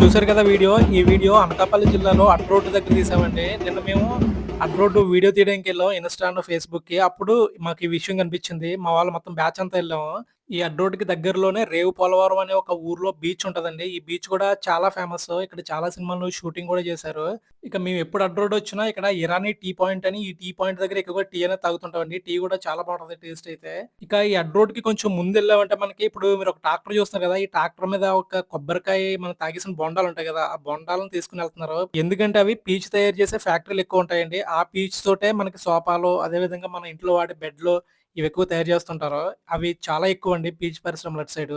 చూసారు కదా వీడియో? ఈ వీడియో అనకాపల్లి జిల్లాలో అడ్రోడ్ దగ్గర తీసామండి. నిన్న మేము అడ్రోడ్ వీడియో తీయడానికి వెళ్ళాం ఇన్స్టా ఫేస్బుక్ అప్పుడు మాకు ఈ విషయం కనిపించింది. మా వాళ్ళు మొత్తం బ్యాచ్ అంతా వెళ్ళాము. ఈ అడ్రోడ్కి దగ్గరలోనే రేవు పోలవరం అనే ఒక ఊర్లో బీచ్ ఉంటదండి. ఈ బీచ్ కూడా చాలా ఫేమస్. ఇక్కడ చాలా సినిమాలు షూటింగ్ కూడా చేశారు. ఇక మేము ఎప్పుడు అడ్రోడ్ వచ్చినా ఇక్కడ ఇరానీ టీ పాయింట్ అని ఈ టీ పాయింట్ దగ్గర ఎక్కువగా టీ అనేది తాగుతుంటామండి. టీ కూడా చాలా బాగుంటది టేస్ట్ అయితే. ఇక ఈ అడ్రోడ్కి కొంచెం ముందు వెళ్ళామంటే మనకి ఇప్పుడు మీరు ఒక ట్రాక్టర్ చూస్తున్నారు కదా ఈ ట్రాక్టర్ మీద ఒక కొబ్బరికాయ మనం తాగేసిన బొండాలు ఉంటాయి కదా ఆ బొండాలను తీసుకుని వెళ్తున్నారు. ఎందుకంటే అవి పీచ్ తయారు చేసే ఫ్యాక్టరీలు ఎక్కువ ఉంటాయండి. ఆ పీచ్ తోటే మనకి సోఫాలు అదే విధంగా మన ఇంట్లో వాడే బెడ్లు ఇవి ఎక్కువ తయారు చేస్తుంటారు అవి చాలా ఎక్కువ అండి పీచ్ పరిశ్రమలు అటు సైడ్.